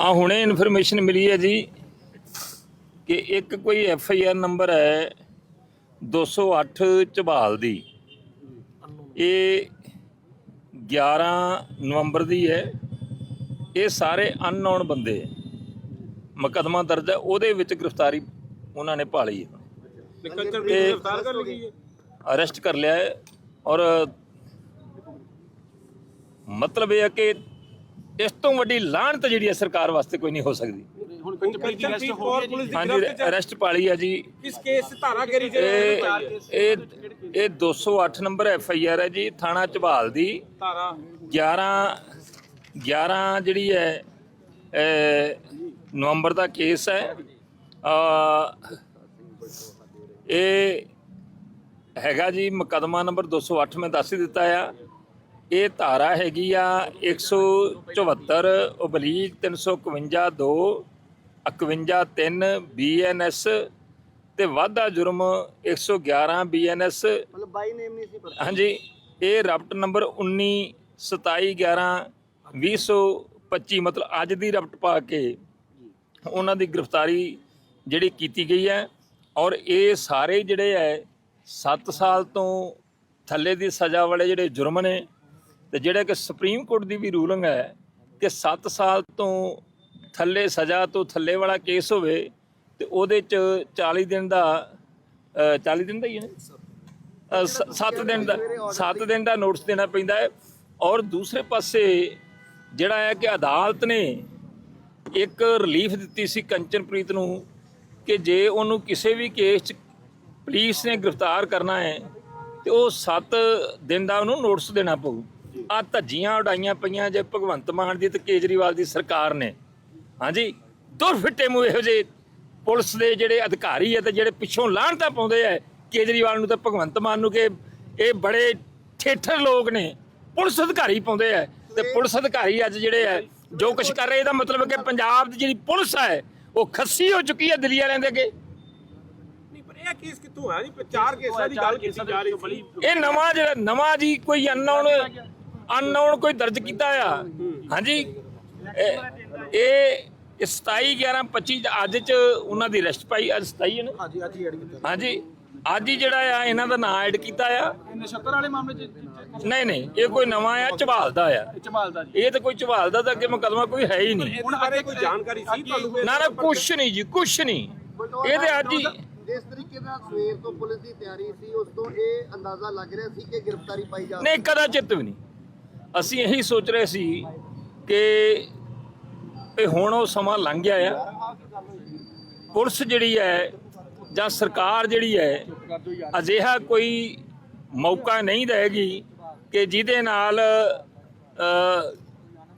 ਆ ਹੁਣੇ ਇਨਫੋਰਮੇਸ਼ਨ ਮਿਲੀ ਹੈ ਜੀ ਕਿ ਇੱਕ ਕੋਈ ਐਫ ਆਈ ਆਰ ਨੰਬਰ ਹੈ 208 ਝਬਾਲ ਦੀ। ਇਹ 11 ਨਵੰਬਰ ਦੀ ਹੈ। ਇਹ ਸਾਰੇ ਅਨਨੋਨ ਬੰਦੇ ਹੈ। ਮੁਕੱਦਮਾ ਦਰਜ ਹੈ। ਉਹਦੇ ਵਿੱਚ ਗ੍ਰਿਫਤਾਰੀ ਉਹਨਾਂ ਨੇ ਹੈ। ਤੇ- ਗ੍ਰਿਫਤਾਰ ਕਰ ਲਈ ਹੈ ਅਰੈਸਟ ਕਰ ਲਿਆ ਹੈ। ਔਰ ਮਤਲਬ ਇਹ ਹੈ ਕਿ ਇਸ ਤੋਂ ਵੱਡੀ ਲਾਹਨਤ ਜਿਹੜੀ ਹੈ ਸਰਕਾਰ ਵਾਸਤੇ ਕੋਈ ਨਹੀਂ ਹੋ ਸਕਦੀ। ਹੁਣ ਕੌਰ ਪੁਲਿਸ ਦੀ ਹਾਂਜੀ ਅਰੈਸਟ ਪਾਲੀ ਹੈ ਜੀ। ਕਿਸ ਕੇਸ ਧਾਰਾ ਕਰੀ ਇਹ ਜਿਹੜੇ ਇਹ ਇਹ 208 ਨੰਬਰ ਐਫ ਆਈ ਆਰ ਹੈ ਜੀ ਥਾਣਾ ਝਬਾਲ ਦੀ। ਧਾਰਾ। 11 11 ਜਿਹੜੀ ਹੈ ਨਵੰਬਰ ਦਾ ਕੇਸ ਹੈ। ਇਹ ਹੈਗਾ ਜੀ ਮੁਕੱਦਮਾ ਨੰਬਰ 208 ਮੈਂ ਦੱਸ ਹੀ ਦਿੱਤਾ ਆ। ਇਹ ਧਾਰਾ ਹੈਗੀ ਆ 174 ਓਬਲੀਕ 351 2 51 3 ਬੀਐਨਐਸ ਤੇ ਵਾਧਾ ਜੁਰਮ 111 ਬੀਐਨਐਸ ਮਤਲਬ ਬਾਈ ਨੇਮ ਨਹੀਂ ਸੀ ਪਤਾ। ਹਾਂਜੀ ਇਹ ਰਪਟ ਨੰਬਰ 19 27 11 2025 ਮਤਲਬ ਅੱਜ ਦੀ ਰਪਟ ਪਾ ਕੇ ਉਹਨਾਂ ਦੀ ਗ੍ਰਿਫਤਾਰੀ ਜਿਹੜੀ ਕੀਤੀ ਗਈ ਹੈ ਔਰ ਇਹ ਸਾਰੇ ਜਿਹੜੇ ਹੈ 7 ਸਾਲ ਤੋਂ ਥੱਲੇ ਦੀ ਸਜ਼ਾ ਵਾਲੇ ਜਿਹੜੇ ਜੁਰਮ ਨੇ ਤੇ ਜਿਹੜੇ ਕਿ ਸੁਪਰੀਮ ਕੋਰਟ ਦੀ ਵੀ ਰੂਲਿੰਗ ਹੈ ਕਿ 7 ਸਾਲ ਤੋਂ ਥੱਲੇ ਸਜ਼ਾ ਤੋਂ ਥੱਲੇ ਵਾਲਾ ਕੇਸ ਹੋਵੇ ਤੇ ਉਹਦੇ ਚ 40 ਦਿਨ ਦਾ ਅ, 40 ਦਿਨ ਦਾ ਹੀ ਹੈ ਨਾ? 7 ਦਿਨ ਦਾ 7 ਦਿਨ ਦਾ ਨੋਟਿਸ ਦੇਣਾ ਪੈਂਦਾ ਹੈ। ਔਰ ਦੂਸਰੇ ਪਾਸੇ ਜਿਹੜਾ ਹੈ ਕਿ ਅਦਾਲਤ ਨੇ ਇੱਕ ਰਿਲੀਫ ਦਿੱਤੀ ਸੀ ਕੰਚਨਪ੍ਰੀਤ ਨੂੰ ਕਿ ਜੇ ਉਹਨੂੰ ਕਿਸੇ ਵੀ ਕੇਸ 'ਚ ਪੁਲਿਸ ਨੇ ਗ੍ਰਿਫਤਾਰ ਕਰਨਾ ਹੈ ਤੇ ਉਹ 7 ਦਿਨ ਦਾ ਉਹਨੂੰ ਨੋਟਿਸ ਦੇਣਾ ਪਊ। ਆ ਧੱਜੀਆਂ ਉਡਾਈਆਂ ਪਈਆਂ ਜੇ ਭਗਵੰਤ ਮਾਨ ਦੀ ਤੇ ਕੇਜਰੀਵਾਲ ਦੀ ਸਰਕਾਰ ਨੇ। ਹਾਂਜੀ? ਦੁਰ ਫਿੱਟੇ ਮੂੰਹ ਇਹੋ ਜਿਹੇ ਪੁਲਿਸ ਦੇ ਜਿਹੜੇ ਅਧਿਕਾਰੀ ਹੈ ਤੇ ਜਿਹੜੇ ਪਿੱਛੋਂ ਲਾਹਣਤਾ ਪਾਉਂਦੇ ਆ ਕੇਜਰੀਵਾਲ ਨੂੰ ਤੇ ਭਗਵੰਤ ਮਾਨ ਨੂੰ ਕਿ ਇਹ ਬੜੇ ਠੇਠਰ ਲੋਕ ਨੇ। ਪੁਲਿਸ ਅਧਿਕਾਰੀ ਪਾਉਂਦੇ ਆ ਤੇ ਪੁਲਿਸ ਅਧਿਕਾਰੀ ਅੱਜ ਜਿਹੜੇ ਆ ਜੋ ਕੁਝ ਕਰ ਰਹੇ ਇਹਦਾ ਮਤਲਬ ਹੈ ਕਿ ਪੰਜਾਬ ਦੀ ਜਿਹੜੀ ਪੁਲਿਸ ਹੈ ਉਹ ਖੱਸੀ ਹੋ ਚੁੱਕੀ ਹੈ ਦਿੱਲੀ ਵਾਲਿਆਂ ਦੇ ਅੱਗੇ। ਨਹੀਂ ਪਰ ਇਹ ਕੇਸ ਕਿੱਥੋਂ ਆ ਨਹੀਂ ਚਾਰ ਕੇਸਾਂ ਦੀ ਗੱਲ ਕੀਤੀ ਜਾ ਰਹੀ ਸੀ। ਇਹ ਨਵਾਂ ਜਿਹੜਾ ਨਵਾਂ ਜੀ ਕੋਈ ਅਨਨੋਨ ਅਨਨੋਨ ਕੋਈ ਦਰਜ ਕੀਤਾ ਆ? ਹਾਂਜੀ। ਇਹ ਇਹ 27 11 25 ਅੱਜ ਚ ਉਹਨਾਂ ਦੀ ਅਰੈਸਟ ਪਾਈ ਅੱਜ 27 ਹੈ ਨਾ? ਹਾਂਜੀ ਅੱਜ ਹੀ ਐਡ ਕੀਤਾ। ਹਾਂਜੀ। ਅੱਜ ਹੀ ਜਿਹੜਾ ਆ ਇਹਨਾਂ ਦਾ ਨਾਂ ਐਡ ਕੀਤਾ ਆ। ਨਛੱਤਰ ਵਾਲੇ ਮਾਮਲੇ ਚ ਨਹੀਂ ਨਹੀਂ ਇਹ ਕੋਈ ਨਵਾਂ ਆ ਝਬਾਲ ਦਾ ਆ। ਚਮਾਲ ਦਾ ਜੀ। ਇਹ ਤਾਂ ਕੋਈ ਝਬਾਲ ਦਾ ਤਾਂ ਅੱਗੇ ਮੁਕਦਮਾ ਕੋਈ ਹੈ ਹੀ ਨਹੀਂ। ਹੁਣ ਬਾਰੇ ਕੋਈ ਜਾਣਕਾਰੀ ਸੀ ਤੁਹਾਨੂੰ? ਨਾ ਨਾ ਕੁਛ ਨਹੀਂ ਜੀ ਕੁਛ ਨਹੀਂ। ਇਹ ਤੇ ਅੱਜ ਹੀ ਜਿਸ ਤਰੀਕੇ ਨਾਲ ਸਵੇਰ ਤੋਂ ਪੁਲਿਸ ਦੀ ਤਿਆਰੀ ਸੀ ਉਸ ਤੋਂ ਇਹ ਅੰਦਾਜ਼ਾ ਲੱਗ ਰਿਹਾ ਸੀ ਕਿ ਗ੍ਰਿਫਤਾਰੀ ਪਾਈ ਜਾ ਨਹੀਂ ਕਦਾ ਚਿੱਤ ਵੀ ਨਹੀਂ। ਅਸੀਂ ਇਹੀ ਸੋਚ ਰਹੇ ਸੀ ਕਿ ਇਹ ਹੁਣ ਉਹ ਸਮਾਂ ਲੰਘ ਗਿਆ ਆ। ਪੁਲਿਸ ਜਿਹੜੀ ਹੈ ਜਾਂ ਸਰਕਾਰ ਜਿਹੜੀ ਹੈ, ਅਜਿਹਾ ਕੋਈ ਮੌਕਾ ਨਹੀਂ ਦੇਗੀ ਕਿ ਜਿਹਦੇ ਨਾਲ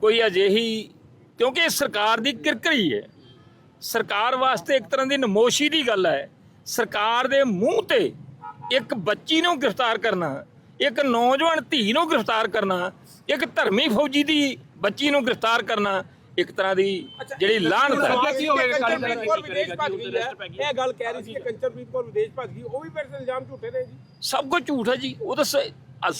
ਕੋਈ ਅਜਿਹੀ, ਕਿਉਂਕਿ ਸਰਕਾਰ ਦੀ ਕਿਰਕਰੀ ਹੈ। ਸਰਕਾਰ ਵਾਸਤੇ ਇੱਕ ਤਰ੍ਹਾਂ ਦੀ ਨਮੋਸ਼ੀ ਦੀ ਗੱਲ ਹੈ। ਸਰਕਾਰ ਦੇ ਮੂੰਹ ਤੇ ਇੱਕ ਬੱਚੀ ਨੂੰ ਗ੍ਰਿਫਤਾਰ ਕਰਨਾ ਇੱਕ ਨੌਜਵਾਨ ਧੀ ਨੂੰ ਗ੍ਰਿਫਤਾਰ ਕਰਨਾ ਇੱਕ ਧਰਮੀ ਫੌਜੀ ਦੀ ਬੱਚੀ ਨੂੰ ਗ੍ਰਿਫਤਾਰ ਕਰਨਾ ਇੱਕ ਤਰ੍ਹਾਂ ਦੀ ਜਿਹੜੀ ਲਾਹਨਤ ਹੈ। ਕੀ ਕੰਚਨਪ੍ਰੀਤ ਕੌਰ ਵਿਦੇਸ਼ ਭੱਜ ਗਈ ਇਹ ਗੱਲ ਕਹਿ ਰਹੀ ਸੀ। ਕਿ ਕੰਚਨਪ੍ਰੀਤ ਕੌਰ ਵਿਦੇਸ਼ ਭੱਜ ਗਈ ਉਹ ਵੀ ਫਿਰ ਇਲਜ਼ਾਮ ਝੂਠੇ ਨੇ ਜੀ। ਸਭ ਕੁਝ ਝੂਠ ਹੈ ਜੀ ਉਹ ਤਾਂ ਸ- ਅ-